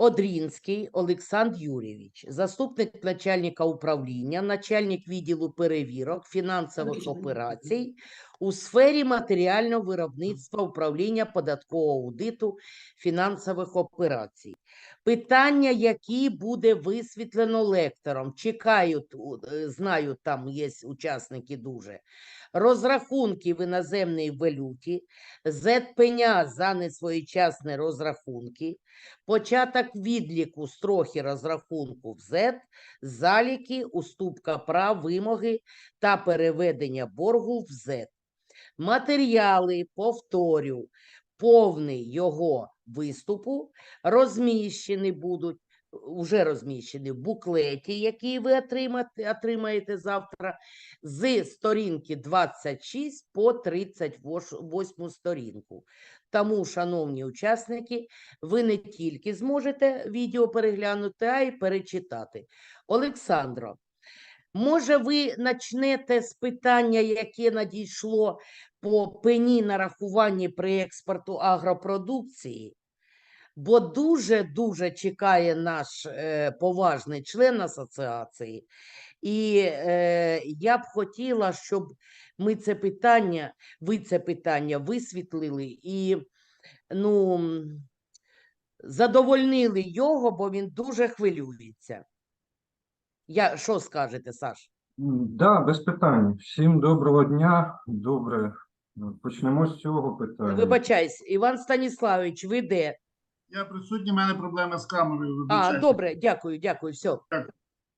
Одрінський Олександр Юрійович, заступник начальника управління, начальник відділу перевірок фінансових операцій у сфері матеріального виробництва управління податкового аудиту фінансових операцій. Питання, які буде висвітлено лектором, чекають, е, знаю, там є учасники дуже. Розрахунки в іноземній валюті, зетпеня за несвоєчасні розрахунки, початок відліку строхи розрахунку в Z, заліки, уступка прав, вимоги та переведення боргу в Z. Матеріали, повторю, повний його виступу розміщені будуть, вже розміщені в буклеті, який ви отримати, отримаєте завтра, з сторінки 26 по 38 сторінку. Тому, шановні учасники, ви не тільки зможете відео переглянути, а й перечитати. Олександро, може, ви почнете з питання, яке надійшло по пені нарахуванні при експорту агропродукції? Бо дуже-дуже чекає наш е, поважний член асоціації. І е, я б хотіла, щоб ми це питання, ви це питання висвітлили і ну, задовольнили його, бо він дуже хвилюється. Я, що скажете, Саш? Да, без питань. Всім доброго дня. Добре. Почнемо з цього питання. Вибачайся, Іван Станіславович, ви де? Я присутній, в мене проблеми з камерою. А, добре, дякую, дякую, все. Так.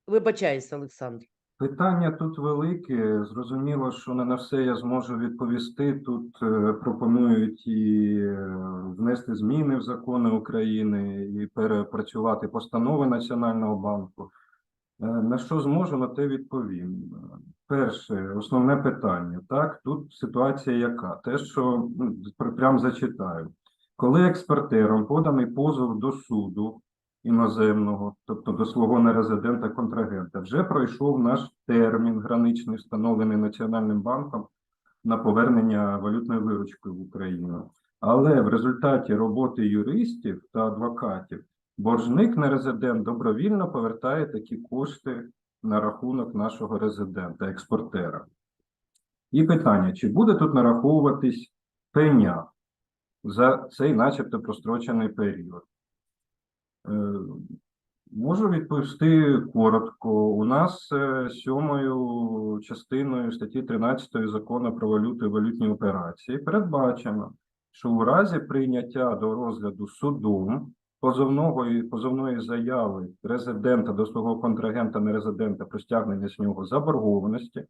Вибачайся, Олександр. Питання тут велике. Зрозуміло, що не на все я зможу відповісти. Тут е, пропонують і е, внести зміни в закони України, і перепрацювати постанови Національного банку. Е, На що зможу, на те відповім. Е, Перше, основне питання. Так, тут ситуація яка? Те, що ну, прям зачитаю. Коли експортером поданий позов до суду іноземного, тобто до свого нерезидента контрагента, вже пройшов наш термін граничний, встановлений Національним банком на повернення валютної виручки в Україну. Але в результаті роботи юристів та адвокатів боржник нерезидент добровільно повертає такі кошти на рахунок нашого резидента, експортера. І питання: чи буде тут нараховуватись пеня за цей, начебто, прострочений період? Е, Можу відповісти коротко. У нас е, сьомою частиною статті 13 закону про валюту і валютні операції передбачено, що у разі прийняття до розгляду судом позовного і позовної заяви резидента до свого контрагента нерезидента про стягнення з нього заборгованості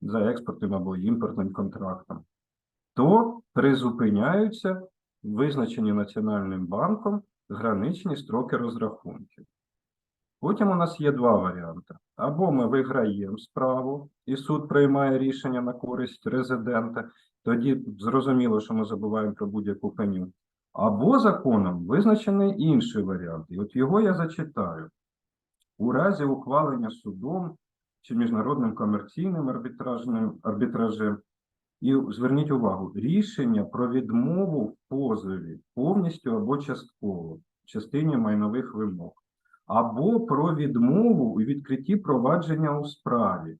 за експортним або імпортним контрактом, то призупиняються визначені Національним банком граничні строки розрахунків. Потім у нас є два варіанти. Або ми виграємо справу, і суд приймає рішення на користь резидента, тоді зрозуміло, що ми забуваємо про будь-яку пеню. Або законом визначений інший варіант. І от його я зачитаю. У разі ухвалення судом чи міжнародним комерційним арбітражним арбітражем і зверніть увагу, рішення про відмову в позові повністю або частково в частині майнових вимог, або про відмову у відкритті провадження у справі,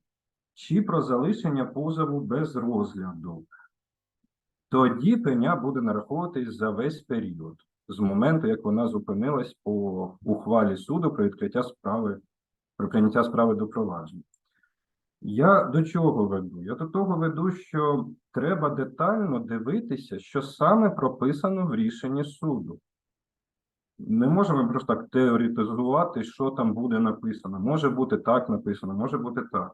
чи про залишення позову без розгляду. Тоді пеня буде нараховуватись за весь період з моменту, як вона зупинилась по ухвалі суду про відкриття справи, про прийняття справи до провадження. Я до чого веду? Я до того веду, що треба детально дивитися, що саме прописано в рішенні суду. Не можемо просто так теоретизувати, що там буде написано. Може бути так написано, може бути так.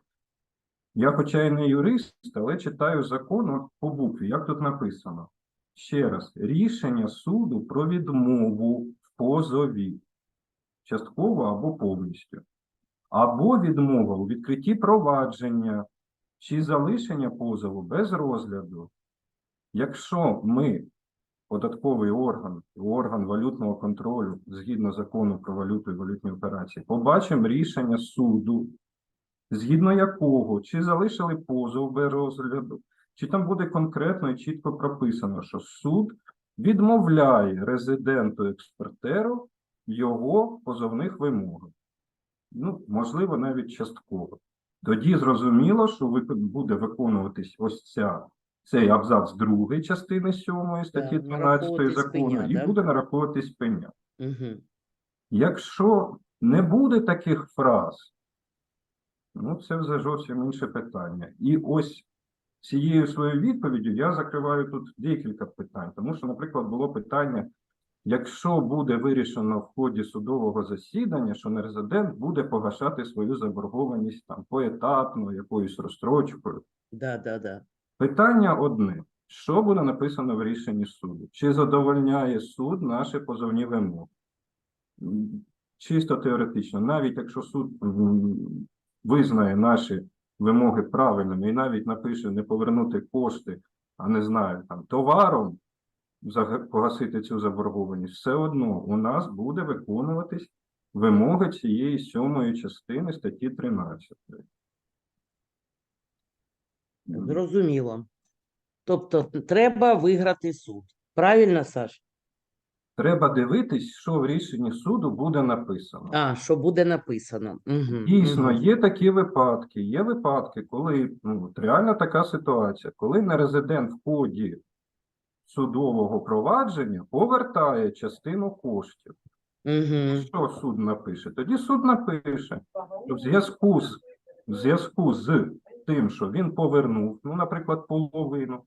Я, хоча й не юрист, але читаю закон по букві, як тут написано. Ще раз, рішення суду про відмову в позові, частково або повністю або відмова у відкритті провадження чи залишення позову без розгляду. Якщо ми, податковий орган, орган валютного контролю, згідно закону про валюту і валютні операції, побачимо рішення суду, згідно якого чи залишили позов без розгляду, чи там буде конкретно і чітко прописано, що суд відмовляє резиденту експортеру його позовних вимогах. Ну, можливо, навіть частково. Тоді зрозуміло, що буде виконуватись ось ця, цей абзац другої частини 7 статті 12 закону, пеня, і да? буде нараховуватись пеня. Угу. Якщо не буде таких фраз, ну це вже зовсім інше питання. І ось цією своєю відповіддю я закриваю тут декілька питань. Тому що, наприклад, було питання: якщо буде вирішено в ході судового засідання, що нерезидент буде погашати свою заборгованість там поетапно, якоюсь розстрочкою. Да, да, да. Питання одне: що буде написано в рішенні суду? Чи задовольняє суд наші позовні вимоги? Чисто теоретично, навіть якщо суд визнає наші вимоги правильними і навіть напише не повернути кошти, а не знаю, там товаром погасити цю заборгованість, все одно у нас буде виконуватись вимоги цієї сьомої частини статті 13. Зрозуміло. Тобто треба виграти суд. Правильно, Саш? Треба дивитись, що в рішенні суду буде написано. А, що буде написано. Угу. Дійсно, є такі випадки. Є випадки, коли ну, реально така ситуація, коли нерезидент в ході судового провадження повертає частину коштів. Угу. Що суд напише? Тоді суд напише, що в зв'язку з в зв'язку з тим, що він повернув, ну, наприклад, половину,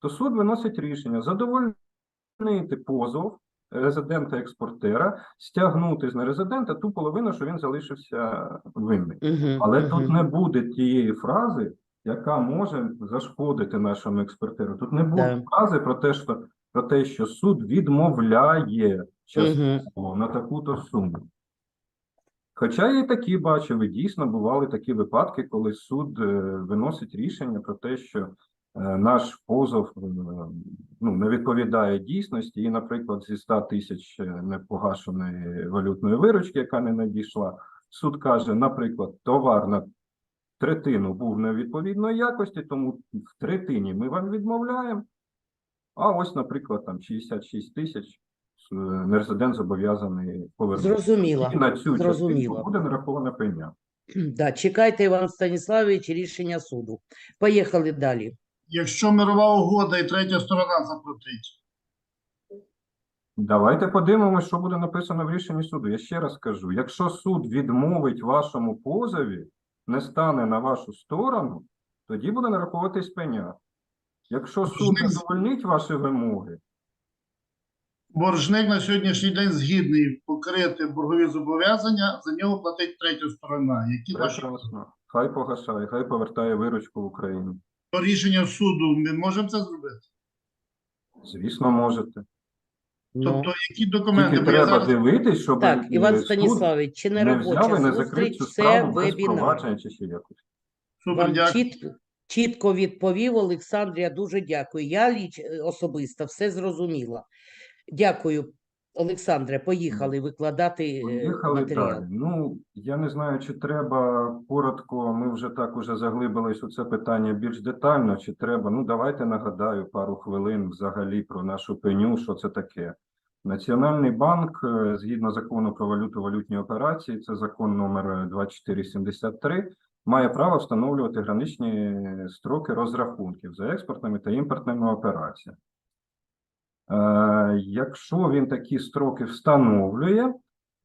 то суд виносить рішення задовольнити позов резидента-експортера, стягнути з нерезидента ту половину, що він залишився винний. Угу. Але тут не буде тієї фрази, яка може зашкодити нашому експортеру. Тут не буде Да. фрази про те, що про те, що суд відмовляє частково на таку-то суму. Хоча я і такі бачив, і дійсно бували такі випадки, коли суд е, виносить рішення про те, що наш позов е, ну, не відповідає дійсності, і, наприклад, зі 100 тисяч е, непогашеної валютної виручки, яка не надійшла, суд каже, наприклад, товар на третину був невідповідної якості, тому в третині ми вам відмовляємо. А ось, наприклад, там 66 тисяч е, нерезидент зобов'язаний повернути. Зрозуміло. І на цю Зрозуміло. частину буде нарахована пеня. Да, чекайте, Іван Станіславович, рішення суду. Поїхали далі. Якщо мирова угода і третя сторона заплатить, Давайте подивимося, що буде написано в рішенні суду. Я ще раз кажу: якщо суд відмовить вашому позові, не стане на вашу сторону, тоді буде нараховуватись пеня. Якщо суд Можливо. задовольнить ваші вимоги, боржник на сьогоднішній день згідний покрити боргові зобов'язання, за нього платить третя сторона. Які прекрасно. Хай погашає, хай повертає виручку в Україну. По рішенню суду ми можемо це зробити? Звісно, можете. Ну, Тобто, які документи? Тільки Бо я треба зараз дивитись, щоб так, Іван суд Станіславович, чи не не взяв робоча не закрив зустріч, це справу без вебінар. провадження чи ще якось. супер Вам дякую. чітко, чітко відповів Олександр, я дуже дякую. Я ліч, е, особисто все зрозуміла. Дякую, Олександре. Поїхали викладати е, Поїхали матеріал. далі. Ну, я не знаю, чи треба коротко, ми вже так уже заглибились у це питання більш детально, чи треба. Ну, давайте нагадаю пару хвилин взагалі про нашу пеню, що це таке. Національний банк, е, згідно закону про валюту валютні операції, це закон номер 2473, має право встановлювати граничні строки розрахунків за експортними та імпортними операціями. Е, Якщо він такі строки встановлює,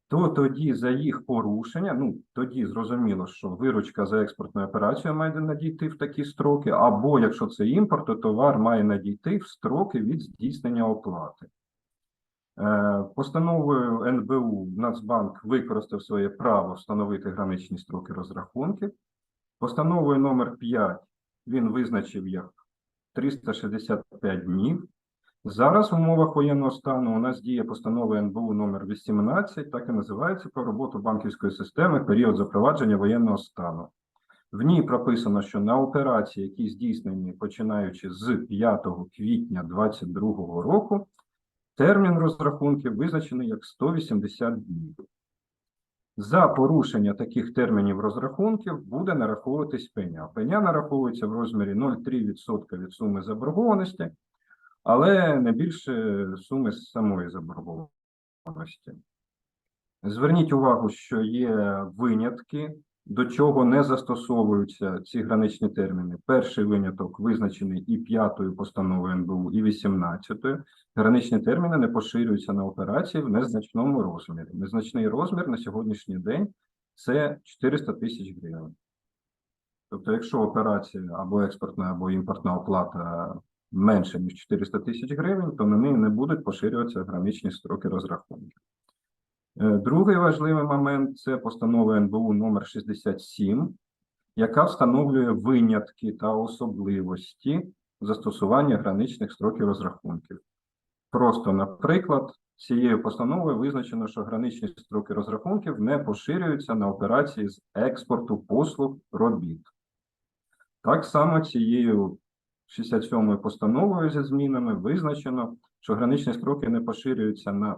то тоді за їх порушення, ну тоді зрозуміло, що виручка за експортну операцію має надійти в такі строки, або якщо це імпорт, то товар має надійти в строки від здійснення оплати. Е, Постановою НБУ Нацбанк використав своє право встановити граничні строки розрахунків. Постановою номер 5 він визначив як 365 днів. Зараз в умовах воєнного стану у нас діє постанова НБУ номер 18, так і називається про роботу банківської системи період запровадження воєнного стану. В ній прописано, що на операції, які здійснені починаючи з 5 квітня 2022 року, термін розрахунків визначений як 180 днів. За порушення таких термінів розрахунків буде нараховуватись пеня. Пеня нараховується в розмірі 0,3% від суми заборгованості, але не більше суми самої заборгованості. Зверніть увагу, що є винятки, до чого не застосовуються ці граничні терміни. Перший виняток визначений і п'ятою постановою НБУ, і 18-ю. Граничні терміни не поширюються на операції в незначному розмірі. Незначний розмір на сьогоднішній день це 400 тисяч гривень. Тобто, якщо операція або експортна, або імпортна оплата менше, ніж 400 тисяч гривень, то на неї не будуть поширюватися граничні строки розрахунків. Е, Другий важливий момент це постанова НБУ номер 67, яка встановлює винятки та особливості застосування граничних строків розрахунків. Просто, наприклад, цією постановою визначено, що граничні строки розрахунків не поширюються на операції з експорту послуг робіт. Так само цією 67 постановою зі змінами визначено, що граничні строки не поширюються на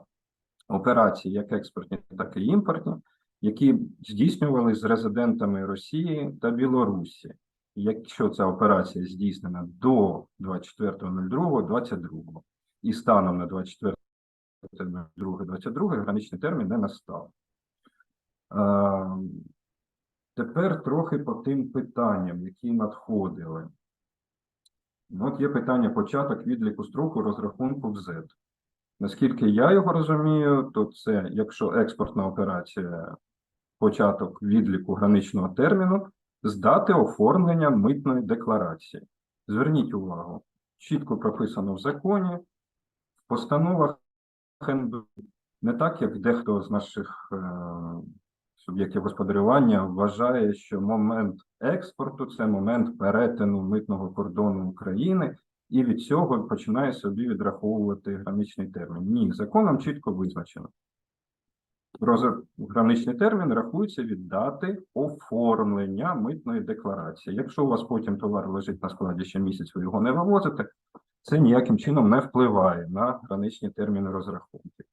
операції як експортні, так і імпортні, які здійснювалися з резидентами Росії та Білорусі. Якщо ця операція здійснена до 24.02.22 і станом на 24.02.22 граничний термін не настав. Е, Тепер трохи по тим питанням, які надходили. От є питання початок відліку строку розрахунку в Z. Наскільки я його розумію, то це якщо експортна операція, початок відліку граничного терміну з дати оформлення митної декларації. Зверніть увагу, чітко прописано в законі, в постановах НБУ, не так, як дехто з наших е, суб'єктів господарювання вважає, що момент експорту це момент перетину митного кордону України, і від цього починає собі відраховувати граничний термін. Ні, законом чітко визначено. Граничний термін рахується від дати оформлення митної декларації. Якщо у вас потім товар лежить на складі ще місяць, ви його не вивозите, це ніяким чином не впливає на граничні терміни розрахунків.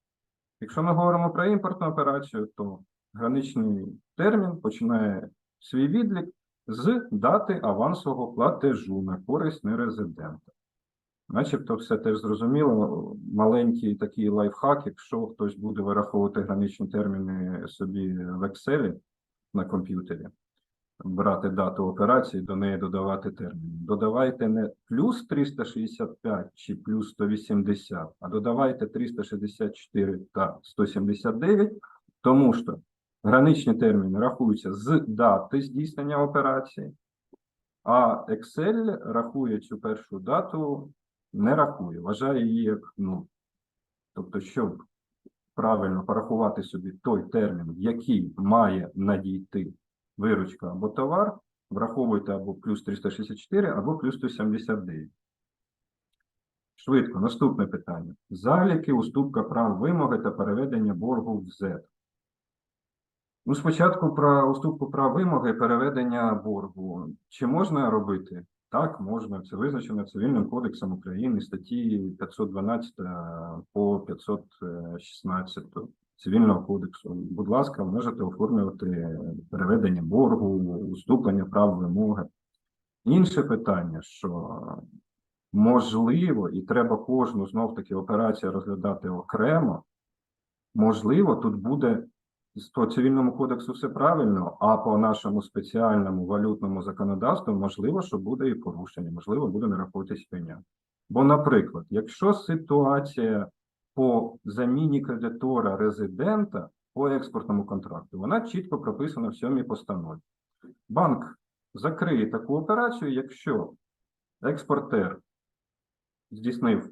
Якщо ми говоримо про імпортну операцію, то граничний термін починає свій відлік з дати авансового платежу на користь нерезидента. Начебто все теж зрозуміло. Маленький такий лайфхак, якщо хтось буде вираховувати граничні терміни собі в Excel на комп'ютері, брати дату операції, до неї додавати термін. Додавайте не плюс 365 чи плюс 180, а додавайте 364 та 179, тому що граничні терміни рахуються з дати здійснення операції, а Excel рахує цю першу дату, не рахує, вважає її як нуль. Тобто, щоб правильно порахувати собі той термін, в який має надійти виручка або товар, враховуйте або плюс 364, або плюс 179. Швидко, наступне питання. Заліки, уступка прав вимоги та переведення боргу в Z. Ну, спочатку про уступку прав вимоги переведення боргу. Чи можна робити? Так, можна. Це визначено Цивільним кодексом України, статті 512 по 516 Цивільного кодексу. Будь ласка, можете оформлювати переведення боргу, уступлення прав вимоги. Інше питання, що можливо, і треба кожну знов таки операцію розглядати окремо. Можливо, тут буде по цивільному кодексу все правильно, а по нашому спеціальному валютному законодавству можливо, що буде і порушення, можливо, буде нараховуватись пеня. Бо, наприклад, якщо ситуація по заміні кредитора резидента по експортному контракту, вона чітко прописана в сьомій постанові. Банк закриє таку операцію, якщо експортер здійснив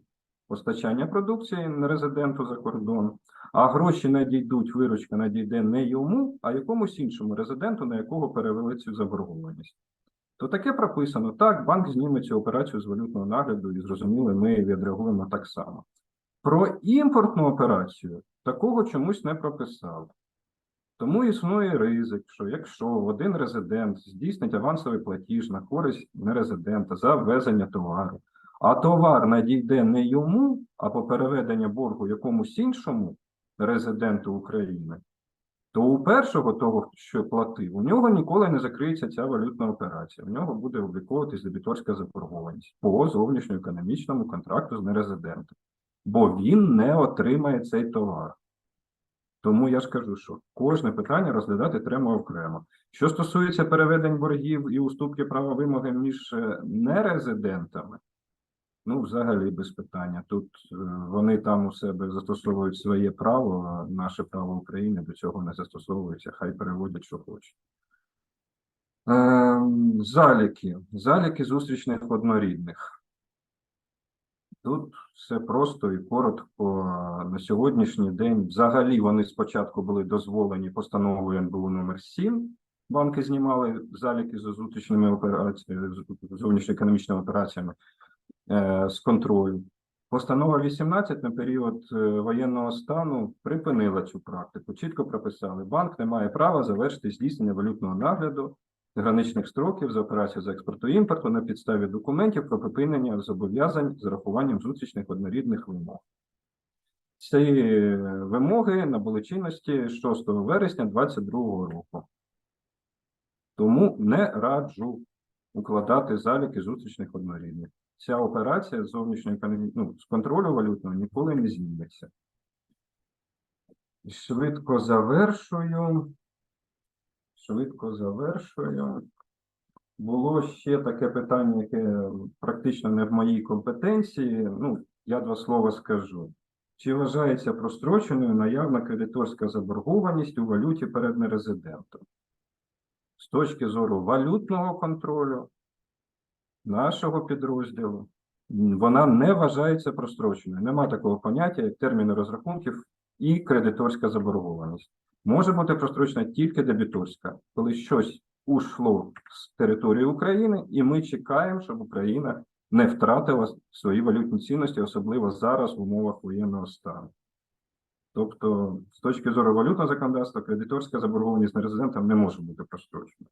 постачання продукції нерезиденту за кордон, а гроші надійдуть, виручка надійде не йому, а якомусь іншому резиденту, на якого перевели цю заборгованість. То таке прописано. Так, банк зніме цю операцію з валютного нагляду, і зрозуміло, ми відреагуємо так само. Про імпортну операцію такого чомусь не прописали. Тому існує ризик, що якщо один резидент здійснить авансовий платіж на користь нерезидента за ввезення товару, а товар надійде не йому, а по переведення боргу якомусь іншому резиденту України, то у першого того, що платив, у нього ніколи не закриється ця валютна операція. У нього буде обліковуватись дебіторська заборгованість по зовнішньоекономічному контракту з нерезидентом, бо він не отримає цей товар. Тому я ж кажу, що кожне питання розглядати треба окремо. Що стосується переведень боргів і уступки права вимоги між е, нерезидентами, ну, взагалі без питання. Тут е, вони там у себе застосовують своє право, а наше право України до цього не застосовується, хай переводять, що хочуть. Ем, заліки. Заліки зустрічних однорідних. Тут все просто і коротко. На сьогоднішній день взагалі вони спочатку були дозволені постановою НБУ номер 7. Банки знімали заліки з зовнішньоекономічними операціями з контролю. Постанова 18 на період е, воєнного стану припинила цю практику. Чітко прописали, банк не має права завершити здійснення валютного нагляду граничних строків за операцію з експорту і імпорту на підставі документів про припинення зобов'язань з урахуванням зустрічних однорідних вимог. Ці е, вимоги набули чинності 6 вересня 2022 року. Тому не раджу укладати заліки зустрічних однорідних. Ця операція зовнішньої ну, з контролю валютного ніколи не зміниться. Швидко завершую. Швидко завершую. Було ще таке питання, яке практично не в моїй компетенції. Ну, я два слова скажу. Чи вважається простроченою наявна кредиторська заборгованість у валюті перед нерезидентом? З точки зору валютного контролю нашого підрозділу, вона не вважається простроченою. Нема такого поняття, як терміни розрахунків і кредиторська заборгованість. Може бути прострочена тільки дебіторська, коли щось ушло з території України, і ми чекаємо, щоб Україна не втратила свої валютні цінності, особливо зараз в умовах воєнного стану. Тобто, з точки зору валютного законодавства, кредиторська заборгованість нерезидентам не може бути прострочена.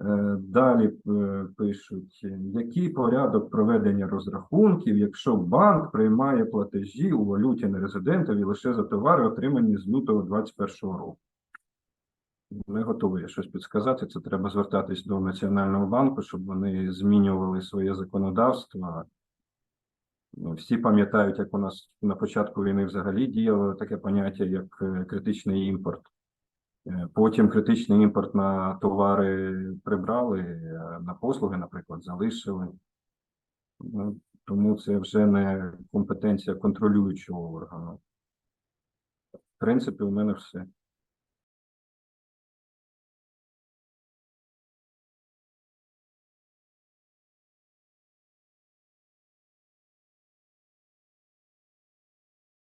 Е, Далі е, пишуть, який порядок проведення розрахунків, якщо банк приймає платежі у валюті нерезидентові лише за товари, отримані з лютого 2021 року. Не готовий щось підсказати. Це треба звертатись до Національного банку, щоб вони змінювали своє законодавство. Ну, Всі пам'ятають, як у нас на початку війни взагалі діяло таке поняття, як е, критичний імпорт. Е, Потім критичний імпорт на товари прибрали, на послуги, наприклад, залишили. Ну, тому це вже не компетенція контролюючого органу. В принципі, у мене все.